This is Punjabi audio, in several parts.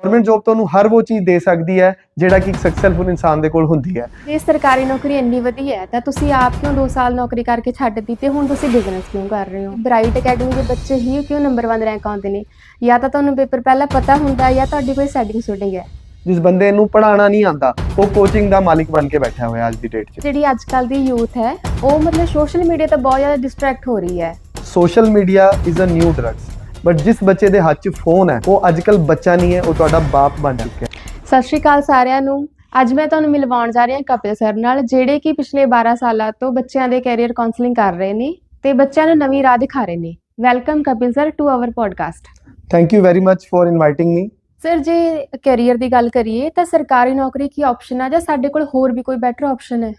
ਗਵਰਨਮੈਂਟ ਜੌਬ ਤੁਹਾਨੂੰ ਹਰ ਉਹ ਚੀਜ਼ ਦੇ ਸਕਦੀ ਹੈ ਜਿਹੜਾ ਕਿ ਇੱਕ ਸਕਸੈਸਫੁਲ ਇਨਸਾਨ ਦੇ ਕੋਲ ਹੁੰਦੀ ਹੈ। ਜੇ ਸਰਕਾਰੀ ਨੌਕਰੀ ਇੰਨੀ ਵਧੀਆ ਹੈ ਤਾਂ ਤੁਸੀਂ ਆਪ ਕਿਉਂ 2 ਸਾਲ ਨੌਕਰੀ ਕਰਕੇ ਛੱਡ ਦਿੱਤੀ ਤੇ ਹੁਣ ਤੁਸੀਂ ਬਿਜ਼ਨਸ ਕਿਉਂ ਕਰ ਰਹੇ ਹੋ? ਬ੍ਰਾਈਟ ਅਕੈਡਮੀ ਦੇ ਬੱਚੇ ਹੀ ਕਿਉਂ ਨੰਬਰ 1 ਰੈਂਕ ਆਉਂਦੇ ਨੇ? ਜਾਂ ਤਾਂ ਤੁਹਾਨੂੰ ਪੇਪਰ ਪਹਿਲਾਂ ਪਤਾ ਹੁੰਦਾ ਹੈ ਜਾਂ ਤੁਹਾਡੀ ਕੋਈ ਸੈਟਿੰਗ ਸ਼ੂਟਿੰਗ ਹੈ? ਜਿਸ ਬੰਦੇ ਨੂੰ ਪੜਾਉਣਾ ਨਹੀਂ ਆਂਦਾ ਉਹ ਕੋਚਿੰਗ ਦਾ ਮਾਲਿਕ ਬਣ ਕੇ ਬੈਠਾ ਹੋਇਆ ਅੱਜ ਦੀ ਡੇਟ 'ਚ। ਜਿਹੜੀ ਅੱਜ ਕੱਲ ਦੀ ਯੂਥ ਹੈ ਉਹ ਮਤਲਬ ਸੋਸ਼ਲ ਮੀਡੀਆ ਤੋਂ ਬਹੁਤ ਜ਼ਿਆਦਾ ਡਿਸਟਰੈਕਟ ਹੋ ਰਹੀ ਹੈ। Social media is a new drugs but ਜਿਸ ਬੱਚੇ ਦੇ ਹੱਥ 'ਚ ਫੋਨ ਹੈ ਉਹ ਅੱਜ ਕੱਲ ਬੱਚਾ ਨਹੀਂ ਹੈ ਉਹ ਤੁਹਾਡਾ ਬਾਪ ਬਣ ਚੁੱਕਿਆ ਹੈ। ਸਤਿ ਸ਼੍ਰੀ ਅਕਾਲ ਸਾਰਿਆਂ ਨੂੰ। ਅੱਜ ਮੈਂ ਤੁਹਾਨੂੰ ਮਿਲਵਾਉਣ ਜਾ ਰਹੀ ਹਾਂ ਕਪਿਲ ਸਰ ਨਾਲ ਜਿਹੜੇ ਕਿ ਪਿਛਲੇ 12 ਸਾਲਾਂ ਤੋਂ ਬੱਚਿਆਂ ਦੇ ਕੈਰੀਅਰ ਕਾਉਂਸਲਿੰਗ ਕਰ ਰਹੇ ਨੇ ਤੇ ਬੱਚਿਆਂ ਨੂੰ ਨਵੀਂ ਰਾਹ ਦਿਖਾ ਰਹੇ ਨੇ। Welcome Kapil sir to our podcast thank you very much for inviting me sir ਜੇ ਕੈਰੀਅਰ ਦੀ ਗੱਲ ਕਰੀਏ ਤਾਂ ਸਰਕਾਰੀ ਨੌਕਰੀ ਕੀ ਆਪਸ਼ਨ ਹੈ ਜਾਂ ਸਾਡੇ ਕੋਲ ਹੋਰ ਵੀ ਕੋਈ ਬੈਟਰ ਆਪਸ਼ਨ ਹੈ?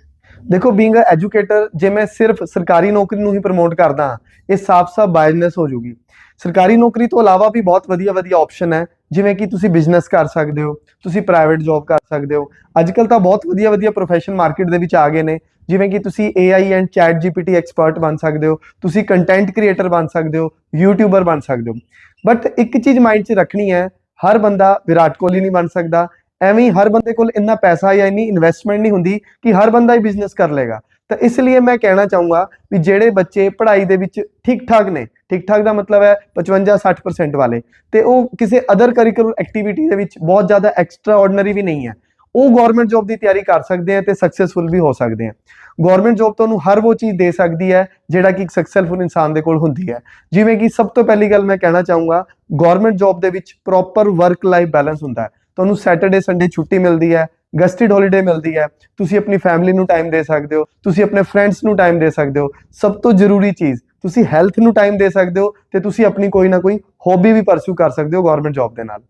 ਦੇਖੋ ਬੀਇੰਗ ਅ ਐਜੂਕੇਟਰ ਜੇ ਮੈਂ ਸਿਰਫ ਸਰਕਾਰੀ ਨੌਕਰੀ ਨੂੰ ਹੀ ਪ੍ਰਮੋਟ ਕਰਦਾ ਹਾਂ, ਇਹ ਸਾਫ਼-ਸਾਫ਼ ਬਾਇਸਨੈਸ ਹੋ ਜੂਗੀ ਸਰਕਾਰੀ ਨੌਕਰੀ ਤੋਂ ਇਲਾਵਾ ਵੀ ਬਹੁਤ ਵਧੀਆ-ਵਧੀਆ ਆਪਸ਼ਨ ਹੈ ਜਿਵੇਂ ਕਿ ਤੁਸੀਂ ਬਿਜ਼ਨਸ ਕਰ ਸਕਦੇ ਹੋ ਤੁਸੀਂ ਪ੍ਰਾਈਵੇਟ ਜੌਬ ਕਰ ਸਕਦੇ ਹੋ। ਅੱਜ ਅੱਜਕੱਲ ਤਾਂ ਬਹੁਤ ਵਧੀਆ-ਵਧੀਆ ਪ੍ਰੋਫੈਸ਼ਨ ਮਾਰਕੀਟ ਦੇ ਵਿੱਚ ਆ ਗਏ ਨੇ ਜਿਵੇਂ ਕਿ ਤੁਸੀਂ AI and chat GPT expert ਬਣ ਸਕਦੇ ਹੋ ਤੁਸੀਂ ਕੰਟੈਂਟ ਕ੍ਰੀਏਟਰ ਬਣ ਸਕਦੇ ਹੋ ਯੂਟਿਊਬਰ ਬਣ ਸਕਦੇ ਹੋ। ਬਟ ਇੱਕ ਚੀਜ਼ ਮਾਈਂਡ 'ਚ ਰੱਖਣੀ ਹੈ ਹਰ ਬੰਦਾ ਵਿਰਾਟ ਕੋਹਲੀ ਨਹੀਂ ਬਣ ਸਕਦਾ ਐਵੇਂ ਹੀ ਹਰ ਬੰਦੇ ਕੋਲ ਇੰਨਾ ਪੈਸਾ ਜਾਂ ਇੰਨੀ ਇਨਵੈਸਟਮੈਂਟ ਨਹੀਂ ਹੁੰਦੀ ਕਿ ਹਰ ਬੰਦਾ ਹੀ ਬਿਜ਼ਨਸ ਕਰ ਲੇਗਾ ਤਾਂ ਇਸ ਲਈ ਮੈਂ ਕਹਿਣਾ ਚਾਹੂੰਗਾ ਵੀ ਜਿਹੜੇ ਬੱਚੇ ਪੜ੍ਹਾਈ ਦੇ ਵਿੱਚ ਠੀਕ ਠਾਕ ਨੇ ਠੀਕ ਠਾਕ ਦਾ ਮਤਲਬ ਹੈ 55 60% ਵਾਲੇ, ਤੇ ਉਹ ਕਿਸੇ ਅਦਰ ਕਰਿਕੂਲਰ ਐਕਟੀਵਿਟੀ ਦੇ ਵਿੱਚ ਬਹੁਤ ਜ਼ਿਆਦਾ ਐਕਸਟਰਾ ਆਰਡੀਨਰੀ ਵੀ ਨਹੀਂ ਹੈ। ਉਹ ਗਵਰਨਮੈਂਟ ਜੌਬ ਦੀ ਤਿਆਰੀ ਕਰ ਸਕਦੇ ਆ ਤੇ ਸਕਸੈਸਫੁਲ ਵੀ ਹੋ ਸਕਦੇ ਆ। ਗਵਰਨਮੈਂਟ ਜੌਬ ਤੁਹਾਨੂੰ ਹਰ ਉਹ ਚੀਜ਼ ਦੇ ਸਕਦੀ ਹੈ ਜਿਹੜਾ ਕਿ ਇੱਕ ਸਕਸੈਸਫੁਲ ਇਨਸਾਨ ਦੇ ਕੋਲ ਹੁੰਦੀ ਹੈ। ਜਿਵੇਂ ਕਿ ਸਭ ਤੋਂ ਪਹਿਲੀ ਗੱਲ ਮੈਂ ਕਹਿਣਾ ਚਾਹੂੰਗਾ ਗਵਰਨਮੈਂਟ ਜੌਬ ਦੇ ਵਿੱਚ ਪ੍ਰੋਪਰ ਵਰਕ ਲਾਈਫ ਬੈਲੈਂਸ ਹੁੰਦਾ ਹੈ। ਤੁਹਾਨੂੰ ਸੈਟਰਡੇ ਸੰਡੇ ਛੁੱਟੀ ਮਿਲਦੀ ਹੈ ਗਸਟਿਡ ਹੌਲੀਡੇ ਮਿਲਦੀ ਹੈ ਤੁਸੀਂ ਆਪਣੀ ਫੈਮਿਲੀ ਨੂੰ ਟਾਈਮ ਦੇ ਸਕਦੇ ਹੋ ਤੁਸੀਂ ਆਪਣੇ ਫਰੈਂਡਸ ਨੂੰ ਟਾਈਮ ਦੇ ਸਕਦੇ ਹੋ ਸਭ ਤੋਂ ਜ਼ਰੂਰੀ ਚੀਜ਼ ਤੁਸੀਂ ਹੈਲਥ ਨੂੰ ਟਾਈਮ ਦੇ ਸਕਦੇ ਹੋ ਤੇ ਤੁਸੀਂ ਆਪਣੀ ਕੋਈ ਨਾ ਕੋਈ ਹੌਬੀ ਵੀ ਪਰਸੂ ਕਰ ਸਕਦੇ ਹੋ ਗਵਰਨਮੈਂਟ ਜੌਬ ਦੇ ਨਾਲ।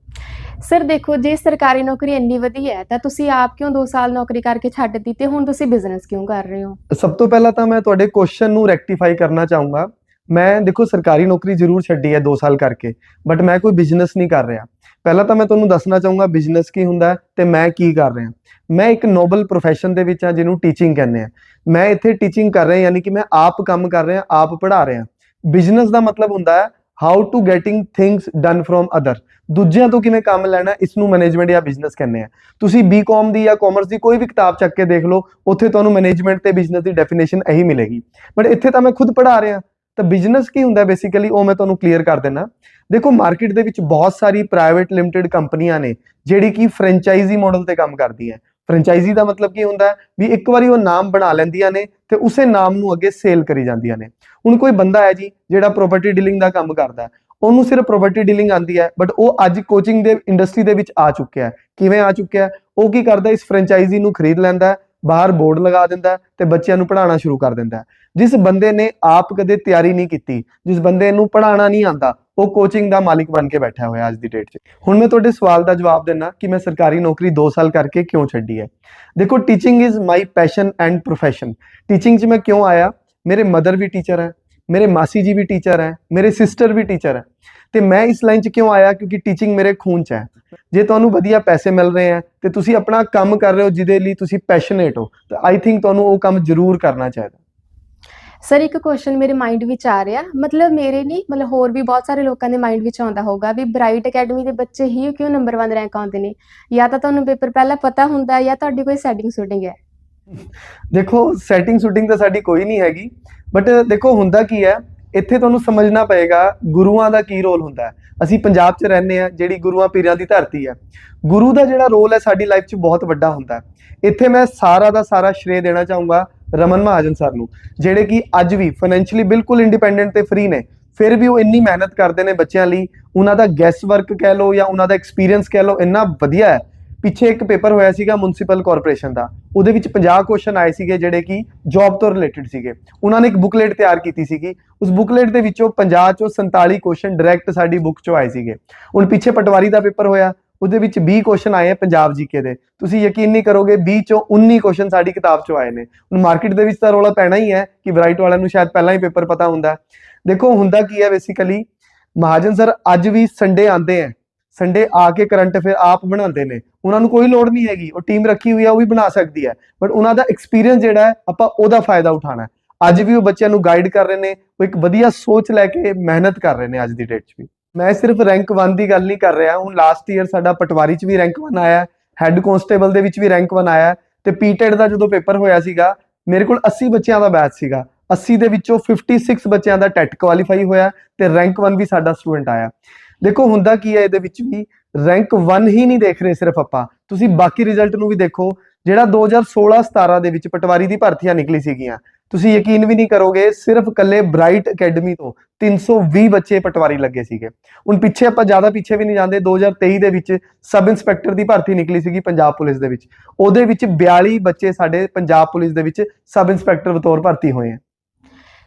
ਸਰ ਦੇਖੋ ਜੇ ਸਰਕਾਰੀ ਨੌਕਰੀ ਇੰਨੀ ਵਧੀਆ ਹੈ ਤਾਂ ਤੁਸੀਂ ਆਪ ਕਿਉਂ 2 ਸਾਲ ਨੌਕਰੀ ਕਰਕੇ ਛੱਡ ਦਿੱਤੀ ਤੇ ਹੁਣ ਤੁਸੀਂ ਬਿਜ਼ਨਸ ਕਿਉਂ ਕਰ ਰਹੇ ਹੋ? ਸਭ ਤੋਂ ਪਹਿਲਾਂ ਤਾਂ ਮੈਂ ਤੁਹਾਡੇ ਕੁਐਸਚਨ ਨੂੰ ਰੈਕਟੀਫਾਈ ਕਰਨਾ ਚਾਹੂੰਗਾ। ਮੈਂ ਦੇਖੋ ਸਰਕਾਰੀ ਨੌਕਰੀ ਜ਼ਰੂਰ ਛੱਡੀ ਹੈ 2 ਸਾਲ ਕਰਕੇ ਬਟ ਮੈਂ ਕੋਈ ਬਿਜ਼ਨਸ ਨਹੀਂ ਕਰ ਰਿਹਾ। ਪਹਿਲਾਂ ਤਾਂ ਮੈਂ ਤੁਹਾਨੂੰ ਦੱਸਣਾ ਚਾਹੂੰਗਾ ਬਿਜ਼ਨਸ ਕੀ ਹੁੰਦਾ ਹੈ ਤੇ ਮੈਂ ਕੀ ਕਰ ਰਿਹਾ। ਮੈਂ ਇੱਕ ਨੋਬਲ ਪ੍ਰੋਫੈਸ਼ਨ ਦੇ ਵਿੱਚ ਆ ਜਿਹਨੂੰ ਟੀਚਿੰਗ ਕਹਿੰਦੇ ਆ ਮੈਂ ਇੱਥੇ ਟੀਚਿੰਗ ਕਰ ਰਿਹਾ, ਯਾਨੀ ਕਿ ਮੈਂ ਆਪ ਕੰਮ ਕਰ ਰਿਹਾ, ਆਪ ਪੜ੍ਹਾ ਰਿਹਾ। ਬਿਜ਼ਨਸ ਦਾ ਮਤਲਬ ਹੁੰਦਾ ਹੈ how to getting things done from other ਦੂਜਿਆਂ ਤੋਂ ਕਿਵੇਂ ਕੰਮ ਲੈਣਾ ਇਸ ਨੂੰ ਮੈਨੇਜਮੈਂਟ ਜਾਂ ਬਿਜ਼ਨਸ ਕਹਿੰਦੇ ਆ ਤੁਸੀਂ ਬੀਕਾਮ ਦੀ ਜਾਂ ਕਾਮਰਸ ਦੀ ਕੋਈ ਵੀ ਕਿਤਾਬ ਚੱਕ ਕੇ ਦੇਖ ਲਓ, ਉੱਥੇ ਤੁਹਾਨੂੰ ਮੈਨੇਜਮੈਂਟ ਤੇ ਬਿਜ਼ਨਸ ਦੀ ਡੈਫੀਨੇਸ਼ਨ ਇਹੀ ਮਿਲੇਗੀ। ਬਟ ਇੱਥੇ ਤਾਂ ਮੈਂ ਖੁਦ ਪੜ੍ਹਾ ਰਿਹਾ। ਤਾਂ ਬਿਜ਼ਨਸ ਕੀ ਹੁੰਦਾ ਬੇਸਿਕਲੀ ਉਹ ਮੈਂ ਤੁਹਾਨੂੰ ਕਲੀਅਰ ਕਰ ਦਿੰਦਾ। ਦੇਖੋ ਮਾਰਕੀਟ ਦੇ ਵਿੱਚ ਬਹੁਤ ਸਾਰੀ ਪ੍ਰਾਈਵੇਟ ਲਿਮਟਿਡ ਕੰਪਨੀਆਂ ਨੇ, ਜਿਹੜੀ ਕਿ ਫਰੈਂਚਾਈਜ਼ੀ ਮਾਡਲ ਤੇ ਕੰਮ ਕਰਦੀਆਂ। ਫਰੈਂਚਾਈਜ਼ੀ ਦਾ ਮਤਲਬ ਕੀ ਹੁੰਦਾ ਵੀ ਇੱਕ ਵਾਰੀ ਉਹ ਨਾਮ ਬਣਾ ਲੈਂਦੀਆਂ ਨੇ ਤੇ ਉਸੇ ਨਾਮ ਨੂੰ ਅੱਗੇ ਸੇਲ ਕਰੀ ਜਾਂਦੀਆਂ ਨੇ। ਹੁਣ ਕੋਈ ਬੰਦਾ ਹੈ ਜੀ, ਜਿਹੜਾ ਪ੍ਰਾਪਰਟੀ ਡੀਲਿੰਗ ਦਾ ਕੰਮ ਕਰਦਾ, ਉਹਨੂੰ ਸਿਰਫ ਪ੍ਰਾਪਰਟੀ ਡੀਲਿੰਗ ਆਂਦੀ ਹੈ ਬਟ ਉਹ ਅੱਜ ਕੋਚਿੰਗ ਦੇ ਇੰਡਸਟਰੀ ਦੇ ਵਿੱਚ ਆ ਚੁੱਕਿਆ ਹੈ। ਕਿਵੇਂ ਆ ਚੁੱਕਿਆ ਹੈ? ਉਹ ਕੀ ਕਰਦਾ, ਇਸ ਫਰੈਂਚਾਈਜ਼ੀ ਨੂੰ ਖਰੀਦ ਲੈਂਦਾ ਬਾਹਰ ਬੋਰਡ ਲਗਾ ਦਿੰਦਾ ਹੈ ਤੇ ਬੱਚਿਆਂ ਨੂੰ ਪੜ੍ਹਾਉਣਾ ਸ਼ੁਰੂ ਕਰ ਦਿੰਦਾ ਜਿਸ ਬੰਦੇ ਨੇ ਆਪ ਕਦੇ ਤਿਆਰੀ ਨਹੀਂ ਕੀਤੀ, ਜਿਸ ਬੰਦੇ ਨੂੰ ਪੜ੍ਹਾਉਣਾ ਨਹੀਂ ਆਂਦਾ ਉਹ ਕੋਚਿੰਗ ਦਾ ਮਾਲਿਕ ਬਣ ਕੇ ਬੈਠਾ ਹੋਇਆ ਅੱਜ ਦੀ ਡੇਟ 'ਚ। ਹੁਣ ਮੈਂ ਤੁਹਾਡੇ ਸਵਾਲ ਦਾ ਜਵਾਬ ਦੇਣਾ ਕਿ ਮੈਂ ਸਰਕਾਰੀ ਨੌਕਰੀ 2 ਸਾਲ ਕਰਕੇ ਕਿਉਂ ਛੱਡੀ ਹੈ? ਦੇਖੋ teaching is my passion and profession teaching 'ਚ ਮੈਂ ਕਿਉਂ ਆਇਆ? ਮੇਰੇ ਮਦਰ ਵੀ ਟੀਚਰ ਹੈ, ਮੇਰੇ ਮਾਸੀ ਜੀ ਵੀ ਟੀਚਰ ਹੈ, ਮੇਰੇ ਸਿਸਟਰ ਵੀ ਟੀਚਰ ਹੈ। ਤੇ ਮੈਂ ਇਸ ਲਾਈਨ 'ਚ ਕਿਉਂ ਆਇਆ? ਕਿਉਂਕਿ ਟੀਚਿੰਗ ਮੇਰੇ ਖੂਨ 'ਚ ਹੈ। ਜੇ ਤੁਹਾਨੂੰ ਵਧੀਆ ਪੈਸੇ ਮਿਲ ਰਹੇ ਆ ਤੇ ਤੁਸੀਂ ਆਪਣਾ ਕੰਮ ਕਰ ਰਹੇ ਹੋ, ਜਿਹਦੇ ਲਈ ਤੁਸੀਂ ਪੈਸ਼ਨੇਟ ਹੋ, ਤਾਂ ਆਈ ਥਿੰਕ ਤੁਹਾਨੂੰ ਉਹ ਕੰਮ ਜ਼ਰੂਰ ਕਰਨਾ ਚਾਹੀਦਾ। ਸਰ ਇੱਕ ਕੁਐਸਚਨ ਮੇਰੇ ਮਾਈਂਡ ਵਿੱਚ ਆ ਰਿਹਾ। ਮਤਲਬ ਮੇਰੇ ਨਹੀਂ ਮਤਲਬ ਹੋਰ ਵੀ ਬਹੁਤ ਸਾਰੇ ਲੋਕਾਂ ਦੇ ਮਾਈਂਡ ਵਿੱਚ ਆਉਂਦਾ ਹੋਊਗਾ ਵੀ ਬ੍ਰਾਈਟ ਅਕੈਡਮੀ ਦੇ ਬੱਚੇ ਹੀ ਕਿਉਂ ਨੰਬਰ 1 ਰੈਂਕ ਆਉਂਦੇ ਨੇ? ਜਾਂ ਤਾਂ ਤੁਹਾਨੂੰ ਪੇਪਰ ਪਹਿਲਾਂ ਪਤਾ ਹੁੰਦਾ ਜਾਂ ਤੁਹਾਡੀ ਕੋਈ ਸੈਟਿੰਗ ਸ਼ੂਟਿੰਗ ਹੈ? ਦੇਖੋ ਸੈਟਿੰਗ ਸ਼ੂਟਿੰਗ ਤਾਂ ਸਾਡੀ ਕੋਈ ਨਹੀਂ ਹੈਗੀ। ਬਟ ਦੇਖੋ, ਹੁੰਦਾ ਕੀ ਹੈ? ਇੱਥੇ ਤੁਹਾਨੂੰ ਸਮਝਣਾ ਪਏਗਾ ਗੁਰੂਆਂ ਦਾ ਕੀ ਰੋਲ ਹੁੰਦਾ ਹੈ। ਅਸੀਂ ਪੰਜਾਬ 'ਚ ਰਹਿੰਦੇ ਆ ਜਿਹੜੀ ਗੁਰੂਆਂ ਪੀਰਾਂ ਦੀ ਧਰਤੀ ਹੈ। ਗੁਰੂ ਦਾ ਜਿਹੜਾ ਰੋਲ ਹੈ, ਸਾਡੀ ਲਾਈਫ 'ਚ ਬਹੁਤ ਵੱਡਾ ਹੁੰਦਾ ਹੈ। ਇੱਥੇ ਮੈਂ ਸਾਰਾ ਦਾ ਸਾਰਾ ਸ਼੍ਰੇ ਦੇਣਾ ਚਾਹੂੰਗਾ। ਰਮਨ ਮਹਾਜਨ ਸਰ ਨੂੰ, ਜਿਹੜੇ ਕਿ ਅੱਜ ਵੀ ਫਾਈਨੈਂਸ਼ੀਅਲੀ ਬਿਲਕੁਲ ਇੰਡੀਪੈਂਡੈਂਟ ਤੇ ਫ੍ਰੀ ਨੇ, ਫਿਰ ਵੀ ਉਹ ਇੰਨੀ ਮਿਹਨਤ ਕਰਦੇ ਨੇ ਬੱਚਿਆਂ ਲਈ, ਉਹਨਾਂ ਦਾ ਗੈਸ ਵਰਕ ਕਹਿ ਲਓ ਜਾਂ ਉਹਨਾਂ ਦਾ ਐਕਸਪੀਰੀਅੰਸ ਕਹਿ ਲਓ, ਇੰਨਾ ਵਧੀਆ ਹੈ। ਪਿੱਛੇ ਇੱਕ ਪੇਪਰ ਹੋਇਆ ਸੀਗਾ ਮਿਊਨਿਸਪਲ ਕਾਰਪੋਰੇਸ਼ਨ ਦਾ, ਉਹਦੇ ਵਿੱਚ 50 ਕੁਐਸਚਨ ਆਏ ਸੀਗੇ ਜਿਹੜੇ ਕਿ ਜੌਬ ਤੋਂ ਰਿਲੇਟਡ ਸੀਗੇ। ਉਹਨਾਂ ਨੇ ਇੱਕ ਬੁਕਲੇਟ ਤਿਆਰ ਕੀਤੀ ਸੀਗੀ, ਉਸ ਬੁਕਲੇਟ ਦੇ ਵਿੱਚੋਂ 50 ਚੋਂ 47 ਕੁਐਸਚਨ ਡਾਇਰੈਕਟ ਸਾਡੀ ਬੁੱਕ ਚੋਂ ਆਏ ਸੀਗੇ। ਹੁਣ ਪਿੱਛੇ ਪਟਵਾਰੀ ਦਾ ਪੇਪਰ ਹੋਇਆ ਉਹਦੇ ਵਿੱਚ 20 ਕੁਐਸਚਨ ਆਏ ਆ ਪੰਜਾਬ ਜੀਕੇ ਦੇ। ਤੁਸੀਂ ਯਕੀਨ ਨਹੀਂ ਕਰੋਗੇ 20 ਚੋਂ 19 ਕੁਐਸਚਨ ਸਾਡੀ ਕਿਤਾਬ ਚੋਂ ਆਏ ਨੇ। ਹੁਣ ਮਾਰਕੀਟ ਦੇ ਵਿੱਚ ਤਾਂ ਰੌਲਾ ਪੈਣਾ ਹੀ ਹੈ ਕਿ ਬ੍ਰਾਈਟ ਵਾਲਿਆਂ ਨੂੰ ਸ਼ਾਇਦ ਪਹਿਲਾਂ ਹੀ ਪੇਪਰ ਪਤਾ ਹੁੰਦਾ ਦੇਖੋ, ਹੁੰਦਾ ਕੀ ਹੈ ਬੇਸਿਕਲੀ ਮਹਾਜਨ ਸਰ ਅੱਜ ਵੀ ਸੰਡੇ ਆਉਂਦੇ ਆ ਸੰਡੇ ਆ ਕੇ ਕਰੰਟ ਅਫੇਅਰ ਆਪ ਬਣਾਉਂਦੇ ਨੇ। ਉਹਨਾਂ ਨੂੰ ਕੋਈ ਲੋੜ ਨਹੀਂ ਹੈਗੀ। ਉਹ ਟੀਮ ਰੱਖੀ ਹੋਈ ਆ ਉਹ ਵੀ ਬਣਾ ਸਕਦੀ ਹੈ। ਬਟ ਉਹਨਾਂ ਦਾ ਐਕਸਪੀਰੀਅੰਸ ਜਿਹੜਾ ਹੈ, ਆਪਾਂ ਉਹਦਾ ਫਾਇਦਾ ਉਠਾਉਣਾ ਅੱਜ ਵੀ ਉਹ ਬੱਚਿਆਂ ਨੂੰ ਗਾਈਡ ਕਰ ਰਹੇ ਨੇ, ਉਹ ਇੱਕ ਵਧੀਆ ਸੋਚ ਲੈ ਕੇ ਮਿਹਨਤ ਕਰ ਰਹੇ ਨੇ ਅੱਜ ਦੀ ਡੇਟ 'ਚ ਵੀ। ਮੈਂ ਸਿਰਫ ਰੈਂਕ 1 ਦੀ ਗੱਲ ਨਹੀਂ ਕਰ ਰਿਹਾ, ਹੁਣ ਲਾਸਟ ਈਅਰ ਸਾਡਾ ਪਟਵਾਰੀ 'ਚ ਵੀ ਰੈਂਕ 1 ਆਇਆ ਹੈੱਡ ਕਨਸਟੇਬਲ ਦੇ ਵਿੱਚ ਵੀ ਰੈਂਕ 1 ਆਇਆ ਤੇ ਪੀਟੈਟ ਦਾ ਜਦੋਂ ਪੇਪਰ ਹੋਇਆ ਸੀਗਾ, ਮੇਰੇ ਕੋਲ 80 ਬੱਚਿਆਂ ਦਾ ਬੈਚ ਸੀਗਾ 80 ਦੇ ਵਿੱਚੋਂ 56 ਬੱਚਿਆਂ ਦਾ ਟੈਟ ਕੁਆਲੀਫਾਈ ਹੋਇਆ ਤੇ ਰੈਂਕ 1 ਵੀ ਸਾਡਾ ਸਟੂਡੈਂਟ ਆਇਆ। ਦੇਖੋ ਹੁੰਦਾ ਕੀ ਹੈ ਇਹਦੇ ਵਿੱਚ ਵੀ ਰੈਂਕ 1 ਹੀ ਨਹੀਂ ਦੇਖ ਰਹੇ ਸਿਰਫ ਆਪਾਂ, ਤੁਸੀਂ ਬਾਕੀ ਰਿਜ਼ਲਟ ਨੂੰ ਵੀ ਦੇਖੋ, ਜਿਹੜਾ 2016-17 ਦੇ ਵਿੱਚ ਪਟਵਾਰੀ ਦੀ ਭਰਤੀਆਂ ਨਿਕਲੀ ਸੀਗੀਆਂ ਤੁਸੀਂ ਯਕੀਨ ਵੀ ਨਹੀਂ ਕਰੋਗੇ ਸਿਰਫ ਕੱਲੇ ਬ੍ਰਾਈਟ ਅਕੈਡਮੀ ਤੋਂ 320 ਬੱਚੇ ਪਟਵਾਰੀ ਲੱਗੇ ਸੀਗੇ। ਹੁਣ ਪਿੱਛੇ ਆਪਾਂ ਜ਼ਿਆਦਾ ਪਿੱਛੇ ਵੀ ਨਹੀਂ ਜਾਂਦੇ 2023 ਦੇ ਵਿੱਚ ਸਬ ਇੰਸਪੈਕਟਰ ਦੀ ਭਰਤੀ ਨਿਕਲੀ ਸੀਗੀ ਪੰਜਾਬ ਪੁਲਿਸ ਦੇ ਵਿੱਚ। ਉਹਦੇ ਵਿੱਚ 42 ਬੱਚੇ ਸਾਡੇ ਪੰਜਾਬ ਪੁਲਿਸ ਦੇ ਵਿੱਚ ਸਬ ਇੰਸਪੈਕਟਰ ਬਤੌਰ ਭਰਤੀ ਹੋਏ ਆ।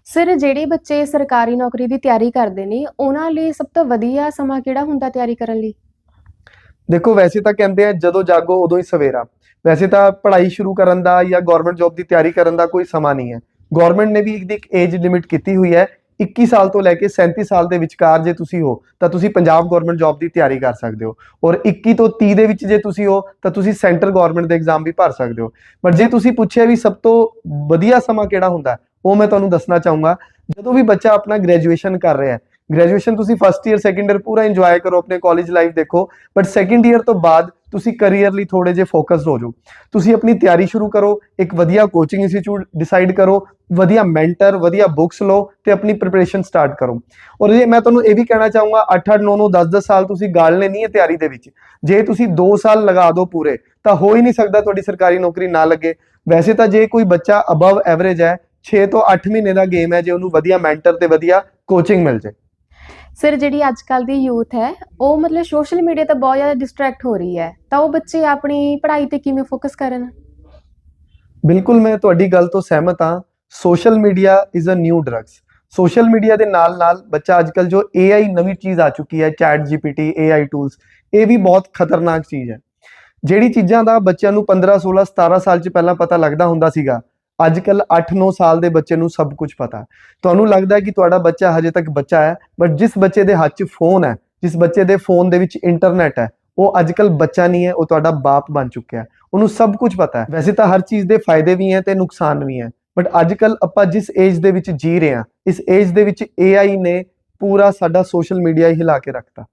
ਸਰ ਜਿਹੜੇ ਬੱਚੇ ਸਰਕਾਰੀ ਨੌਕਰੀ ਦੀ ਤਿਆਰੀ ਕਰਦੇ ਨੇ ਉਹਨਾਂ ਲਈ ਸਭ ਤੋਂ ਵਧੀਆ ਸਮਾਂ ਕਿਹੜਾ ਹੁੰਦਾ ਤਿਆਰੀ ਕਰਨ ਲਈ? ਦੇਖੋ ਵੈਸੇ ਤਾਂ ਕਹਿੰਦੇ ਆ ਜਦੋਂ ਜਾਗੋ ਉਦੋਂ ਹੀ ਸਵੇਰਾ। ਵੈਸੇ ਤਾਂ ਪੜ੍ਹਾਈ ਸ਼ੁਰੂ ਕਰਨ ਦਾ ਜਾਂ ਗਵਰਨਮੈਂਟ ਜੌਬ ਦੀ ਤਿਆਰੀ ਕਰਨ ਦਾ ਕੋਈ ਸਮਾਂ ਨਹੀਂ ਹੈ। ਗਵਰਨਮੈਂਟ ਨੇ ਵੀ ਇੱਕ ਏਜ ਲਿਮਿਟ ਕੀਤੀ ਹੋਈ ਹੈ। 21 ਸਾਲ ਤੋਂ ਲੈ ਕੇ 37 ਸਾਲ ਦੇ ਵਿਚਕਾਰ ਜੇ ਤੁਸੀਂ ਹੋ, ਤਾਂ ਤੁਸੀਂ ਪੰਜਾਬ ਗਵਰਨਮੈਂਟ ਜੌਬ ਦੀ ਤਿਆਰੀ ਕਰ ਸਕਦੇ ਹੋ। ਔਰ 21 ਤੋਂ 30 ਦੇ ਵਿੱਚ ਜੇ ਤੁਸੀਂ ਹੋ, ਤਾਂ ਤੁਸੀਂ ਸੈਂਟਰ ਗਵਰਨਮੈਂਟ ਦੇ ਐਗਜ਼ਾਮ ਵੀ ਭਰ ਸਕਦੇ ਹੋ। ਪਰ ਜੇ ਤੁਸੀਂ ਪੁੱਛਿਆ ਵੀ ਸਭ ਤੋਂ ਵਧੀਆ ਸਮਾਂ ਕਿਹੜਾ ਹੁੰਦਾ, ਉਹ ਮੈਂ ਤੁਹਾਨੂੰ ਦੱਸਣਾ ਚਾਹੂੰਗਾ। ਜਦੋਂ ਵੀ ਬੱਚਾ ਆਪਣਾ ਗ੍ਰੈਜੂਏਸ਼ਨ ਕਰ ਰਿਹਾ ਹੈ ਗ੍ਰੈਜੂਏਸ਼ਨ ਤੁਸੀਂ ਫਸਟ ਈਅਰ ਸੈਕੰਡ ਈਅਰ ਪੂਰਾ ਇੰਜੋਏ ਕਰੋ, ਆਪਣੇ ਕਾਲਜ ਲਾਈਫ ਦੇਖੋ। ਬਟ ਸੈਕੰਡ ਈਅਰ ਤੋਂ ਬਾਅਦ ਤੁਸੀਂ ਕੈਰੀਅਰ ਲਈ ਥੋੜੇ ਜਿਹਾ ਫੋਕਸਡ ਹੋ ਜਾਓ। ਤੁਸੀਂ ਆਪਣੀ ਤਿਆਰੀ ਸ਼ੁਰੂ ਕਰੋ, ਇੱਕ ਵਧੀਆ ਕੋਚਿੰਗ ਇੰਸਟੀਚਿਊਟ ਡਿਸਾਈਡ ਕਰੋ, ਵਧੀਆ ਮੈਂਟਰ ਵਧੀਆ ਬੁੱਕਸ ਲਓ ਤੇ ਆਪਣੀ ਪ੍ਰਿਪਰੇਸ਼ਨ ਸਟਾਰਟ ਕਰੋ। ਔਰ ਜੇ ਮੈਂ ਤੁਹਾਨੂੰ ਇਹ ਵੀ ਕਹਿਣਾ ਚਾਹੂੰਗਾ 8 8 9 9 10 10 ਸਾਲ ਤੁਸੀਂ ਗਾਲਨੇ ਨਹੀਂ ਹੈ ਤਿਆਰੀ ਦੇ ਵਿੱਚ। ਜੇ ਤੁਸੀਂ 2 ਸਾਲ ਲਗਾ ਦਿਓ ਪੂਰੇ, ਤਾਂ ਹੋ ਹੀ ਨਹੀਂ ਸਕਦਾ ਤੁਹਾਡੀ ਸਰਕਾਰੀ ਨੌਕਰੀ ਨਾ ਲੱਗੇ। ਵੈਸੇ ਤਾਂ ਜੇ ਕੋਈ ਬੱਚਾ ਅਬਵ ਐਵਰੇਜ ਹੈ 6 ਤੋਂ 8 ਮਹੀਨੇ ਦਾ ਗੇਮ ਹੈ, ਜੇ ਉਹਨੂੰ ਵਧੀਆ ਮੈਂਟਰ ਤੇ ਵਧੀਆ ਕੋਚਿੰਗ ਮਿਲ ਜੇ ਸਰ, ਜਿਹੜੀ ਅੱਜ ਕੱਲ ਦੀ ਯੂਥ ਹੈ, ਉਹ ਮਤਲਬ ਸੋਸ਼ਲ ਮੀਡੀਆ ਤੋਂ ਬਹੁਤ ਜ਼ਿਆਦਾ ਡਿਸਟਰੈਕਟ ਹੋ ਰਹੀ ਹੈ। ਤਾਂ ਉਹ ਬੱਚੇ ਆਪਣੀ ਪੜ੍ਹਾਈ ਤੇ ਕਿਵੇਂ ਫੋਕਸ ਕਰਨ? ਬਿਲਕੁਲ, ਮੈਂ ਤੁਹਾਡੀ ਗੱਲ ਤੋਂ ਸਹਿਮਤ ਹਾਂ। Social media is a new drugs social media ਦੇ ਨਾਲ ਨਾਲ ਬੱਚਾ ਅੱਜਕੱਲ ਜੋ AI ਨਵੀਂ ਚੀਜ਼ ਆ ਚੁੱਕੀ ਹੈ ਚੈਟ GPT AI ਟੂਲਸ ਇਹ ਵੀ ਬਹੁਤ ਖਤਰਨਾਕ ਚੀਜ਼ ਹੈ। ਜਿਹੜੀ ਚੀਜ਼ਾਂ ਦਾ ਬੱਚਿਆਂ ਨੂੰ 15 16 17 ਸਾਲ ਚ ਪਹਿਲਾਂ ਪਤਾ ਲੱਗਦਾ ਹੁੰਦਾ ਸੀਗਾ ਅੱਜ ਅੱਜਕੱਲ 8-9 ਸਾਲ ਦੇ ਬੱਚੇ ਨੂੰ ਸਭ ਕੁਝ ਪਤਾ ਤੁਹਾਨੂੰ ਲੱਗਦਾ ਹੈ ਕਿ ਤੁਹਾਡਾ ਬੱਚਾ ਹਜੇ ਤੱਕ ਬੱਚਾ ਹੈ ਬਟ ਜਿਸ ਬੱਚੇ ਦੇ ਹੱਥ 'ਚ ਫੋਨ ਹੈ, ਜਿਸ ਬੱਚੇ ਦੇ ਫੋਨ ਦੇ ਵਿੱਚ ਇੰਟਰਨੈਟ ਹੈ, ਉਹ ਅੱਜ ਅੱਜਕੱਲ ਬੱਚਾ ਨਹੀਂ ਹੈ, ਉਹ ਤੁਹਾਡਾ ਬਾਪ ਬਣ ਚੁੱਕਿਆ ਹੈ। ਉਹਨੂੰ ਸਭ ਕੁਝ ਪਤਾ ਹੈ। ਵੈਸੇ ਤਾਂ ਹਰ ਚੀਜ਼ ਦੇ ਫਾਇਦੇ ਵੀ ਹੈ ਤੇ ਨੁਕਸਾਨ ਵੀ ਹੈ ਬਟ ਅੱਜ ਅੱਜਕੱਲ ਆਪਾਂ ਜਿਸ ਏਜ ਦੇ ਵਿੱਚ ਜੀ ਰਹੇ ਹਾਂ, ਇਸ ਏਜ ਦੇ ਵਿੱਚ AI ਨੇ ਪੂਰਾ ਸਾਡਾ ਸੋਸ਼ਲ ਮੀਡੀਆ ਹੀ ਹਿਲਾ ਕੇ ਰੱਖਤਾ।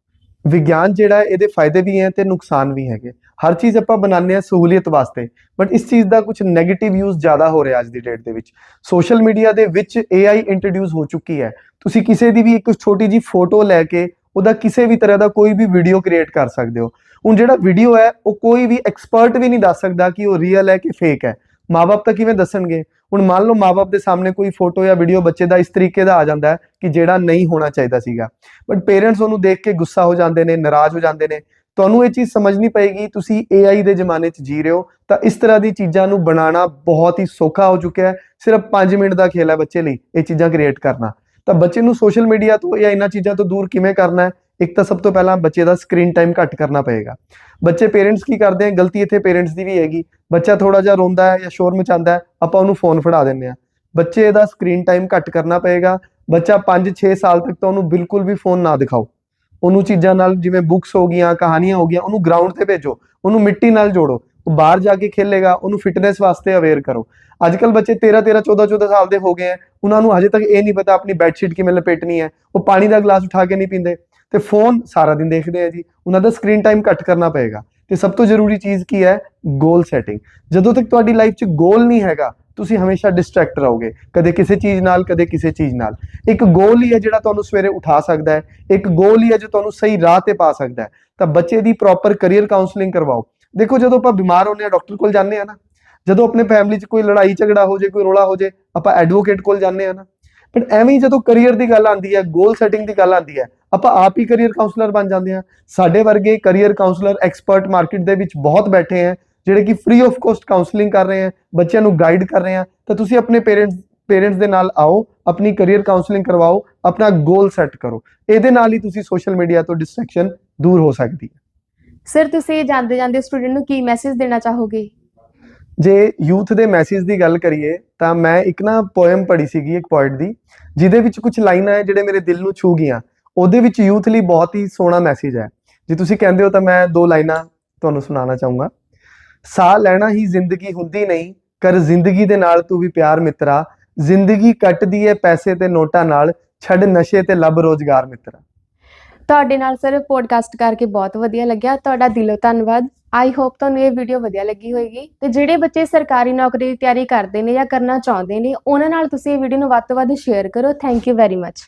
ਵਿਗਿਆਨ ਜਿਹੜਾ ਇਹਦੇ ਫਾਇਦੇ ਵੀ ਹੈ ਤੇ ਨੁਕਸਾਨ ਵੀ ਹੈਗੇ। ਹਰ ਚੀਜ਼ ਆਪਾਂ ਬਣਾਉਂਦੇ ਹਾਂ ਸਹੂਲੀਅਤ ਵਾਸਤੇ ਬਟ ਇਸ ਚੀਜ਼ ਦਾ ਕੁਝ 네ਗੇਟਿਵ ਯੂਜ਼ ਜ਼ਿਆਦਾ ਹੋ ਰਿਹਾ ਅੱਜ ਦੀ ਡੇਟ ਦੇ ਵਿੱਚ। ਸੋਸ਼ਲ ਮੀਡੀਆ ਦੇ ਵਿੱਚ AI ਇੰਟਰੋਡਿਊਸ ਹੋ ਚੁੱਕੀ ਹੈ। ਤੁਸੀਂ ਕਿਸੇ ਦੀ ਵੀ ਇੱਕ ਛੋਟੀ ਜੀ ਫੋਟੋ ਲੈ ਕੇ ਉਹਦਾ ਕਿਸੇ ਵੀ ਤਰ੍ਹਾਂ ਦਾ ਕੋਈ ਵੀ ਵੀਡੀਓ ਕ੍ਰੀਏਟ ਕਰ ਸਕਦੇ ਹੋ। ਹੁਣ ਜਿਹੜਾ ਵੀਡੀਓ ਹੈ, ਉਹ ਕੋਈ ਵੀ ਐਕਸਪਰਟ ਵੀ ਨਹੀਂ ਦੱਸ ਸਕਦਾ ਕਿ ਉਹ ਰੀਅਲ ਹੈ ਕਿ ਫੇਕ ਹੈ। ਮਾਪੇ ਤਾਂ ਕਿਵੇਂ ਦੱਸਣਗੇ? ਹੁਣ ਮੰਨ ਲਓ ਮਾਪੇ ਦੇ ਸਾਹਮਣੇ ਕੋਈ ਫੋਟੋ ਜਾਂ ਵੀਡੀਓ ਬੱਚੇ ਦਾ ਇਸ ਤਰੀਕੇ ਦਾ ਆ ਜਾਂਦਾ ਹੈ ਕਿ ਜਿਹੜਾ ਨਹੀਂ ਹੋਣਾ ਚਾਹੀਦਾ ਸੀਗਾ। ਬਟ ਪੇਰੈਂਟਸ ਉਹਨੂੰ ਦੇਖ ਕੇ ਗੁੱਸਾ ਹੋ ਜਾਂਦੇ ਨੇ, ਨਾਰਾਜ਼ ਹੋ ਜਾਂਦੇ ਨੇ। ਤੁਹਾਨੂੰ ਇਹ ਚੀਜ਼ ਸਮਝਣੀ ਪਏਗੀ, ਤੁਸੀਂ AI ਦੇ ਜ਼ਮਾਨੇ 'ਚ ਜੀ ਰਹੇ ਹੋ, ਤਾਂ ਇਸ ਤਰ੍ਹਾਂ ਦੀ ਚੀਜ਼ਾਂ ਨੂੰ ਬਣਾਉਣਾ ਬਹੁਤ ਹੀ ਸੌਖਾ ਹੋ ਚੁੱਕਿਆ ਹੈ। ਸਿਰਫ 5 ਮਿੰਟ ਦਾ ਖੇਲ ਹੈ ਬੱਚੇ ਲਈ, ਇਹ ਚੀਜ਼ਾਂ ਕ੍ਰੀਏਟ ਕਰਨਾ। ਤਾਂ ਬੱਚੇ ਨੂੰ ਸੋਸ਼ਲ ਮੀਡੀਆ ਤੋਂ ਜਾਂ ਇਹਨਾਂ ਚੀਜ਼ਾਂ ਤੋਂ ਦੂਰ ਕਿਵੇਂ ਕਰਨਾ ਹੈ? ਇੱਕ ਤਾਂ ਸਭ ਤੋਂ ਪਹਿਲਾਂ ਬੱਚੇ ਦਾ ਸਕਰੀਨ ਟਾਈਮ ਘੱਟ ਕਰਨਾ ਪਏਗਾ। ਬੱਚੇ ਪੇਰੈਂਟਸ ਕੀ ਕਰਦੇ ਆ? ਗਲਤੀ ਇੱਥੇ ਪੇਰੈਂਟਸ ਦੀ ਵੀ ਹੈਗੀ। ਬੱਚਾ ਥੋੜਾ ਜਿਹਾ ਰੋਂਦਾ ਹੈ ਜਾਂ ਸ਼ੋਰ ਮਚਾਉਂਦਾ ਹੈ, ਆਪਾਂ ਉਹਨੂੰ ਫੋਨ ਫੜਾ ਦਿੰਦੇ ਆ ਬੱਚੇ ਦਾ ਸਕਰੀਨ ਟਾਈਮ ਘੱਟ ਕਰਨਾ ਪਏਗਾ। ਬੱਚਾ 5-6 ਸਾਲ ਤੱਕ ਤਾਂ ਉਹਨੂੰ ਬਿਲਕੁਲ ਵੀ ਫੋਨ ਨਾ ਦਿਖਾਓ। ਉਹਨੂੰ ਚੀਜ਼ਾਂ ਨਾਲ ਜਿਵੇਂ ਬੁੱਕਸ ਹੋ ਗਈਆਂ, ਕਹਾਣੀਆਂ ਹੋ ਗਈਆਂ, ਉਹਨੂੰ ਗਰਾਊਂਡ ਤੇ ਭੇਜੋ। ਉਹਨੂੰ ਮਿੱਟੀ ਨਾਲ ਜੋੜੋ। ਉਹ ਬਾਹਰ ਜਾ ਕੇ ਖੇਲੇਗਾ, ਉਹਨੂੰ ਫਿਟਨੈਸ ਵਾਸਤੇ ਅਵੇਅਰ ਕਰੋ। ਅੱਜ ਕੱਲ ਬੱਚੇ 13 13 14 14 ਸਾਲ ਦੇ ਹੋ ਗਏ ਆ ਉਹਨਾਂ ਨੂੰ ਹਜੇ ਤੱਕ ਇਹ ਨਹੀਂ ਪਤਾ ਆਪਣੀ ਬੈੱਡਸ਼ੀਟ ਕਿਵੇਂ ਲਪੇਟਣੀ ਹੈ। ਉਹ ਪਾਣੀ ਦਾ ਗਲਾਸ ਉਠਾ ਕੇ ਨਹੀਂ ਪੀਂਦੇ। ਤੇ ਫੋਨ ਸਾਰਾ ਦਿਨ ਦੇਖਦੇ ਆ ਜੀ। ਉਹਨਾਂ ਦਾ ਸਕਰੀਨ ਟਾਈਮ ਘੱਟ ਕਰਨਾ ਪਏਗਾ। ਤੇ ਸਭ ਤੋਂ ਜ਼ਰੂਰੀ ਚੀਜ਼ ਕੀ ਹੈ? ਗੋਲ ਸੈਟਿੰਗ ਜਦੋਂ ਤੱਕ ਤੁਹਾਡੀ ਲਾਈਫ 'ਚ ਗੋਲ ਨਹੀਂ ਹੈਗਾ, ਤੁਸੀਂ ਹਮੇਸ਼ਾ ਡਿਸਟਰੈਕਟ ਰਹੋਗੇ। ਕਦੇ ਕਿਸੇ ਚੀਜ਼ ਨਾਲ, ਕਦੇ ਕਿਸੇ ਚੀਜ਼ ਨਾਲ। ਇੱਕ ਗੋਲ ਹੀ ਹੈ ਜਿਹੜਾ ਤੁਹਾਨੂੰ ਸਵੇਰੇ ਉਠਾ ਸਕਦਾ ਹੈ। ਇੱਕ ਗੋਲ ਹੀ ਹੈ ਜੋ ਤੁਹਾਨੂੰ ਸਹੀ ਰਾਹ ਤੇ ਪਾ ਸਕਦਾ ਹੈ। ਤਾਂ ਬੱਚੇ ਦੀ ਪ੍ਰੋਪਰ ਕੈਰੀਅਰ ਕਾਉਂਸਲਿੰਗ ਕਰਵਾਓ। ਦੇਖੋ, ਜਦੋਂ ਆਪਾਂ ਬਿਮਾਰ ਹੁੰਦੇ ਆ ਡਾਕਟਰ ਕੋਲ ਜਾਂਦੇ ਆ ਨਾ, ਜਦੋਂ ਆਪਣੇ ਫੈਮਿਲੀ 'ਚ ਕੋਈ ਲੜਾਈ ਝਗੜਾ ਹੋ ਜੇ, ਕੋਈ ਰੋਲਾ ਹੋ ਜੇ, ਆਪਾਂ ਐਡਵੋਕੇਟ ਕੋਲ ਜਾਂਦੇ ਆ ਨਾ। ਬਟ ਐਵੇਂ ਹੀ ਜਦੋਂ ਕੈਰੀਅਰ ਦੀ ਗੱਲ ਆਉਂਦੀ ਹੈ ਗੋਲ ਸੈਟਿੰਗ ਦੀ ਗੱਲ ਆਉਂਦੀ ਹੈ ਆਪਾਂ ਆਪ ਹੀ ਕੈਰੀਅਰ ਕਾਉਂਸਲਰ ਬਣ ਜਾਂਦੇ ਆ ਸਾਡੇ ਵਰਗੇ ਕੈਰੀਅਰ ਕਾਉਂਸਲਰ ਐਕਸਪਰਟ ਮਾਰਕੀਟ ਦੇ ਵਿੱਚ ਬਹੁਤ ਬੈਠੇ ਆ ਜਿਹੜੇ ਕਿ ਫ੍ਰੀ ਆਫ ਕੋਸਟ ਕਾਉਂਸਲਿੰਗ ਕਰ ਰਹੇ ਆ ਬੱਚਿਆਂ ਨੂੰ ਗਾਈਡ ਕਰ ਰਹੇ ਆ ਤਾਂ ਤੁਸੀਂ ਆਪਣੇ ਪੇਰੈਂਟਸ ਪੇਰੈਂਟਸ ਦੇ ਨਾਲ ਆਓ ਆਪਣੀ ਕੈਰੀਅਰ ਕਾਉਂਸਲਿੰਗ ਕਰਵਾਓ ਆਪਣਾ ਗੋਲ ਸੈੱਟ ਕਰੋ। ਇਹਦੇ ਨਾਲ ਹੀ ਤੁਸੀਂ ਸੋਸ਼ਲ ਮੀਡੀਆ ਤੋਂ ਡਿਸਟਰੈਕਸ਼ਨ ਦੂਰ ਹੋ ਸਕਦੀ ਹੈ। ਸਰ ਤੁਸੀਂ ਜਾਂਦੇ ਜਾਂਦੇ ਸਟੂਡੈਂਟ ਨੂੰ ਕੀ ਮੈਸੇਜ ਦੇਣਾ ਚਾਹੋਗੇ? ਜੇ ਯੂਥ ਦੇ ਮੈਸੇਜ ਦੀ ਗੱਲ ਕਰੀਏ ਤਾਂ ਮੈਂ ਇੱਕ ਨਾ ਪੋਇਮ ਪੜ੍ਹੀ ਸੀਗੀ ਇੱਕ ਪੋਇਟ ਦੀ ਜਿਹਦੇ ਵਿੱਚ ਕੁਝ ਲਾਈਨਾਂ ਹੈ ਜਿਹੜੇ ਮੇਰੇ ਦਿਲ ਨੂੰ ਛੂ ਗਈਆਂ। ਉਹਦੇ ਵਿੱਚ ਯੂਥ ਲਈ ਬਹੁਤ ਹੀ ਸੋਹਣਾ ਮੈਸੇਜ ਹੈ। ਜੇ ਤੁਸੀਂ ਕਹਿੰਦੇ ਹੋ ਤਾਂ ਮੈਂ ਦੋ ਲਾਈਨਾਂ ਤੁਹਾਨੂੰ ਸੁਣਾਉਣਾ ਚਾਹੂੰਗਾ। ਸਾਹ ਲੈਣਾ ਹੀ ਜ਼ਿੰਦਗੀ ਹੁੰਦੀ ਨਹੀਂ, ਕਰ ਜ਼ਿੰਦਗੀ ਦੇ ਨਾਲ ਤੂੰ ਵੀ ਪਿਆਰ ਮਿੱਤਰਾ। ਜ਼ਿੰਦਗੀ ਕੱਟਦੀ ਏ ਪੈਸੇ ਤੇ ਨੋਟਾਂ ਨਾਲ, ਛੱਡ ਨਸ਼ੇ ਤੇ ਲੱਭ ਰੋਜ਼ਗਾਰ ਮਿੱਤਰਾ। ਤੁਹਾਡੇ ਨਾਲ ਸਰ ਪੋਡਕਾਸਟ ਕਰਕੇ ਬਹੁਤ ਵਧੀਆ ਲੱਗਿਆ। ਤੁਹਾਡਾ ਦਿਲੋਂ ਧੰਨਵਾਦ। ਆਈ ਹੋਪ ਤੁਹਾਨੂੰ ਇਹ ਵੀਡੀਓ ਵਧੀਆ ਲੱਗੀ ਹੋਏਗੀ। ਤੇ ਜਿਹੜੇ ਬੱਚੇ ਸਰਕਾਰੀ ਨੌਕਰੀ ਦੀ ਤਿਆਰੀ ਕਰਦੇ ਨੇ ਜਾਂ ਕਰਨਾ ਚਾਹੁੰਦੇ ਨੇ, ਉਹਨਾਂ ਨਾਲ ਤੁਸੀਂ ਇਹ ਵੀਡੀਓ ਨੂੰ ਵੱਧ ਤੋਂ ਵੱਧ ਸ਼ੇਅਰ ਕਰੋ। Thank you very much